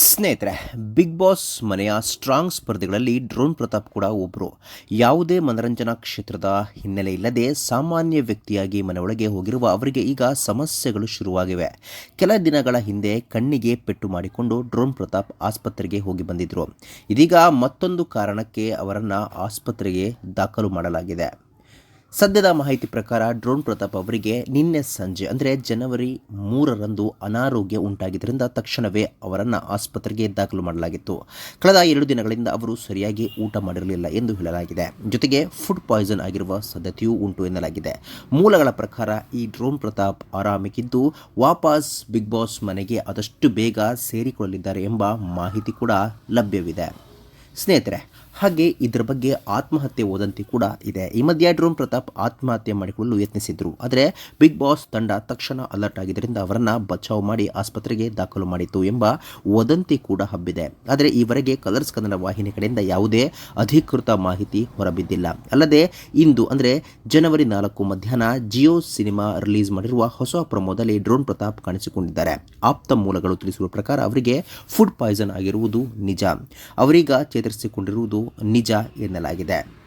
ಸ್ನೇಹಿತರೆ Bigg Boss ಮನೆಯ strong ಸ್ಪರ್ಧಿಗಳಲ್ಲಿ ಡ್ರೋನ್ ಪ್ರತಾಪ್ ಕೂಡ ಒಬ್ಬರು ಯಾವುದೇ ಮನರಂಜನಾ ಕ್ಷೇತ್ರದ ಹಿನ್ನೆಲೆ ಇಲ್ಲದೆ ಸಾಮಾನ್ಯ ವ್ಯಕ್ತಿಯಾಗಿ ಮನೆಯೊಳಗೆ ಹೋಗಿರುವ ಅವರಿಗೆ ಈಗ ಸಮಸ್ಯೆಗಳು ಶುರುವಾಗಿವೆ. ಕೆಲ ದಿನಗಳ ಹಿಂದೆ ಕಣ್ಣಿಗೆ ಪೆಟ್ಟು ಮಾಡಿಕೊಂಡು ಡ್ರೋನ್ ಪ್ರತಾಪ್ ಆಸ್ಪತ್ರೆಗೆ ಹೋಗಿ ಬಂದಿದ್ದರು ಇದೀಗ ಮತ್ತೊಂದು ಕಾರಣಕ್ಕೆ ಅವರನ್ನು ಆಸ್ಪತ್ರೆಗೆ ದಾಖಲು ಮಾಡಲಾಗಿದೆ. ಸದ್ಯದ ಮಾಹಿತಿ ಪ್ರಕಾರ ಡ್ರೋನ್ ಪ್ರತಾಪ್ ಅವರಿಗೆ ನಿನ್ನೆ ಸಂಜೆ, ಅಂದರೆ ಜನವರಿ ಮೂರರಂದು ಅನಾರೋಗ್ಯ ಉಂಟಾಗಿದ್ದರಿಂದ ತಕ್ಷಣವೇ ಅವರನ್ನು ಆಸ್ಪತ್ರೆಗೆ ದಾಖಲು ಮಾಡಲಾಗಿತ್ತು. ಕಳೆದ ಎರಡು ದಿನಗಳಿಂದ ಅವರು ಸರಿಯಾಗಿ ಊಟ ಮಾಡಿರಲಿಲ್ಲ ಎಂದು ಹೇಳಲಾಗಿದೆ. ಜೊತೆಗೆ ಫುಡ್ ಪಾಯ್ಸನ್ ಆಗಿರುವ ಸಾಧ್ಯತೆಯೂ ಉಂಟು ಎನ್ನಲಾಗಿದೆ. ಮೂಲಗಳ ಪ್ರಕಾರ ಈ ಡ್ರೋನ್ ಪ್ರತಾಪ್ ಆರಾಮಿಗಿದ್ದು, ವಾಪಸ್ ಬಿಗ್ ಬಾಸ್ ಮನೆಗೆ ಆದಷ್ಟು ಬೇಗ ಸೇರಿಕೊಳ್ಳಲಿದ್ದಾರೆ ಎಂಬ ಮಾಹಿತಿ ಕೂಡ ಲಭ್ಯವಿದೆ. ಸ್ನೇಹಿತರೆ ಹಾಗೆ ಇದರ ಬಗ್ಗೆ ಆತ್ಮಹತ್ಯೆ ವದಂತಿ ಕೂಡ ಇದೆ. ಈ ಮಧ್ಯೆ ಡ್ರೋನ್ ಪ್ರತಾಪ್ ಆತ್ಮಹತ್ಯೆ ಮಾಡಿಕೊಳ್ಳಲು ಯತ್ನಿಸಿದ್ರು. ಆದರೆ ಬಿಗ್ ಬಾಸ್ ತಂಡ ತಕ್ಷಣ ಅಲರ್ಟ್ ಆಗಿದ್ದರಿಂದ ಅವರನ್ನು ಬಚಾವ್ ಮಾಡಿ ಆಸ್ಪತ್ರೆಗೆ ದಾಖಲು ಮಾಡಿತು ಎಂಬ ವದಂತಿ ಕೂಡ ಹಬ್ಬಿದೆ. ಆದರೆ ಈವರೆಗೆ ಕಲರ್ಸ್ ಕನ್ನಡ ವಾಹಿನಿ ಕಡೆಯಿಂದ ಯಾವುದೇ ಅಧಿಕೃತ ಮಾಹಿತಿ ಹೊರಬಿದ್ದಿಲ್ಲ. ಅಲ್ಲದೆ ಇಂದು ಅಂದರೆ ಜನವರಿ ನಾಲ್ಕು ಮಧ್ಯಾಹ್ನ ಜಿಯೋ ಸಿನಿಮಾ ರಿಲೀಸ್ ಮಾಡಿರುವ ಹೊಸ ಪ್ರಮೋದಲ್ಲಿ ಡ್ರೋನ್ ಪ್ರತಾಪ್ ಕಾಣಿಸಿಕೊಂಡಿದ್ದಾರೆ. ಆಪ್ತ ಮೂಲಗಳು ತಿಳಿಸಿರುವ ಪ್ರಕಾರ ಅವರಿಗೆ ಫುಡ್ ಪಾಯ್ಸನ್ ಆಗಿರುವುದು ನಿಜ. ಅವರೀಗ ಚೇತರಿಸಿಕೊಂಡಿರುವುದು ನಿಜ ಎನ್ನಲಾಗಿದೆ.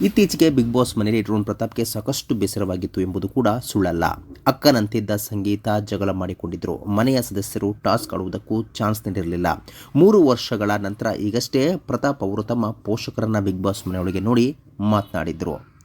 ಇತ್ತೀಚೆಗೆ ಬಿಗ್ ಬಾಸ್ ಮನೆಯಲ್ಲಿ ಡ್ರೋನ್ ಪ್ರತಾಪ್ಗೆ ಸಾಕಷ್ಟು ಬೇಸರವಾಗಿತ್ತು ಎಂಬುದು ಕೂಡ ಸುಳ್ಳಲ್ಲ. ಅಕ್ಕನಂತಿದ್ದ ಸಂಗೀತ ಜಗಳ ಮಾಡಿಕೊಂಡಿದ್ದರು ಮನೆಯ ಸದಸ್ಯರು ಟಾಸ್ಕ್ ಆಡುವುದಕ್ಕೂ ಚಾನ್ಸ್ ನೀಡಿರಲಿಲ್ಲ. ಮೂರು ವರ್ಷಗಳ ನಂತರ ಈಗಷ್ಟೇ ಪ್ರತಾಪ್ ಅವರು ತಮ್ಮ ಪೋಷಕರನ್ನು ಬಿಗ್ ಬಾಸ್ ಮನೆಯೊಳಗೆ ನೋಡಿ ಮಾತನಾಡಿದ್ರು.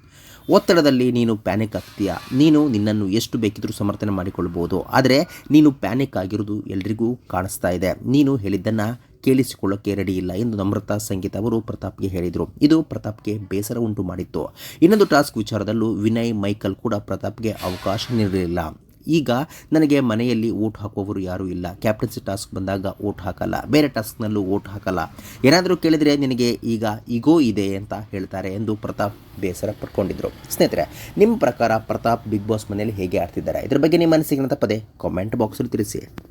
ಒತ್ತಡದಲ್ಲಿ ನೀನು ಪ್ಯಾನಿಕ್ ಆಗ್ತೀಯಾ? ನೀನು ನಿನ್ನನ್ನು ಎಷ್ಟು ಬೇಕಿದ್ರೂ ಸಮರ್ಥನೆ ಮಾಡಿಕೊಳ್ಬೋದು. ಆದರೆ ನೀನು ಪ್ಯಾನಿಕ್ ಆಗಿರೋದು ಎಲ್ರಿಗೂ ಕಾಣಿಸ್ತಾ ಇದೆ. ನೀನು ಹೇಳಿದ್ದನ್ನು ಕೇಳಿಸಿಕೊಳ್ಳೋಕ್ಕೆ ರೆಡಿ ಇಲ್ಲ ಎಂದು ನಮ್ರತಾ ಸಂಗೀತ ಅವರು ಪ್ರತಾಪ್ಗೆ ಹೇಳಿದರು. ಇದು ಪ್ರತಾಪ್ಗೆ ಬೇಸರ ಉಂಟು ಮಾಡಿತ್ತು. ಇನ್ನೊಂದು ಟಾಸ್ಕ್ ವಿಚಾರದಲ್ಲೂ ವಿನಯ್, ಮೈಕಲ್ ಕೂಡ ಪ್ರತಾಪ್ಗೆ ಅವಕಾಶ ನೀಡಲಿಲ್ಲ. ಈಗ ನನಗೆ ಮನೆಯಲ್ಲಿ ಓಟ್ ಹಾಕುವವರು ಯಾರೂ ಇಲ್ಲ. ಕ್ಯಾಪ್ಟನ್ಸಿ ಟಾಸ್ಕ್ ಬಂದಾಗ ಓಟ್ ಹಾಕಲ್ಲ. ಬೇರೆ ಟಾಸ್ಕ್ನಲ್ಲೂ ಓಟ್ ಹಾಕಲ್ಲ. ಏನಾದರೂ ಕೇಳಿದರೆ ನಿನಗೆ ಈಗ ಈಗೋ ಇದೆ ಅಂತ ಹೇಳ್ತಾರೆ ಎಂದು ಪ್ರತಾಪ್ ಬೇಸರ ಪಡ್ಕೊಂಡಿದ್ರು ಸ್ನೇಹಿತರೆ, ನಿಮ್ಮ ಪ್ರಕಾರ ಪ್ರತಾಪ್ ಬಿಗ್ ಬಾಸ್ ಮನೆಯಲ್ಲಿ ಹೇಗೆ ಆಡ್ತಿದ್ದಾರೆ? ಇದ್ರ ಬಗ್ಗೆ ನಿಮ್ಮ ಅನಿಸಿಕೆ ತಪ್ಪದೆ ಕಾಮೆಂಟ್ ಬಾಕ್ಸಲ್ಲಿ ತಿಳಿಸಿ.